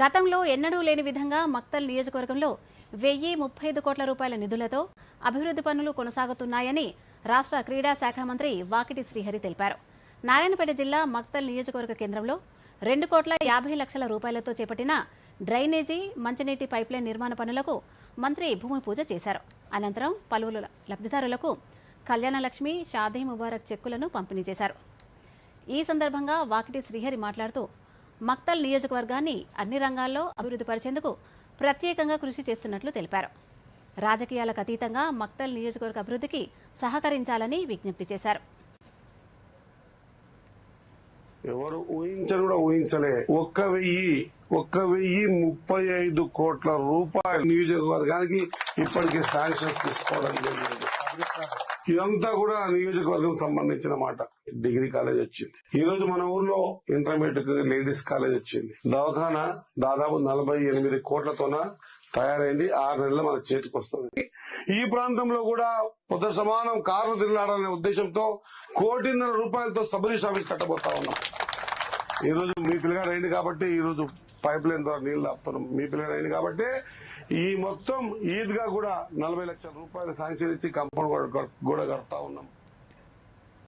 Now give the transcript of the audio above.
గతంలో ఎన్నడూ లేని విధంగా మక్తల్ నియోజకవర్గంలో వెయ్యి ముప్పై ఐదు కోట్ల రూపాయల నిధులతో అభివృద్ధి పనులు కొనసాగుతున్నాయని రాష్ట్ర క్రీడా శాఖ మంత్రి వాకిటి శ్రీహరి తెలిపారు. నారాయణపేట జిల్లా మక్తల్ నియోజకవర్గ కేంద్రంలో రెండు కోట్ల యాభై లక్షల రూపాయలతో చేపట్టిన డ్రైనేజీ మంచినీటి పైప్లైన్ నిర్మాణ పనులకు మంత్రి భూమి పూజ చేశారు. అనంతరం పలువురు లబ్ధిదారులకు కళ్యాణలక్ష్మి షాదీ ముబారక్ చెక్కులను పంపిణీ చేశారు. ఈ సందర్భంగా వాకిటి శ్రీహరి మాట్లాడుతూ మక్తల్ నియోజకవర్గాన్ని అన్ని రంగాల్లో అభివృద్ధి పరిచేందుకు ప్రత్యేకంగా కృషి చేస్తున్నట్లు తెలిపారు. రాజకీయాలకు అతీతంగా మక్తల్ నియోజకవర్గ అభివృద్ధికి సహకరించాలని విజ్ఞప్తి చేశారు. ఎవరు ఊహించని కూడా ఊహించలే. ఒక్క వెయ్యి ఒక్క వెయ్యి ముప్పై ఐదు కోట్ల రూపాయలు నియోజకవర్గానికి ఇప్పటికీ శాంక్షన్స్ తీసుకోవడం జరిగింది. ఇదంతా కూడా నియోజకవర్గం సంబంధించిన మాట. డిగ్రీ కాలేజ్ వచ్చింది. ఈ రోజు మన ఊర్లో ఇంటర్మీడియట్ లేడీస్ కాలేజ్ వచ్చింది. దవాఖానా దాదాపు నలభై ఎనిమిది కోట్లతోన తయారైంది. ఆరు నెలలు మన చేతికి వస్తుంది. ఈ ప్రాంతంలో కూడా పొద్దు సమానం కార్లు తిరగడాలనే ఉద్దేశంతో కోటిన్నర రూపాయలతో సబరీష్ ఆఫీస్ కట్టబోతా ఉన్నాం. ఈ రోజు మీ పిల్లగాడు అయింది కాబట్టి ఈ రోజు పైప్ లైన్ ద్వారా నీళ్ళు ఆపుతున్నాం. మీ పిల్లగాడు అయింది కాబట్టి ఈ మొత్తం ఈద్గా కూడా నలభై లక్షల రూపాయలు శాంక్షన్ ఇచ్చి కంపౌండ్ కూడా- కూడా కడతా ఉన్నాం.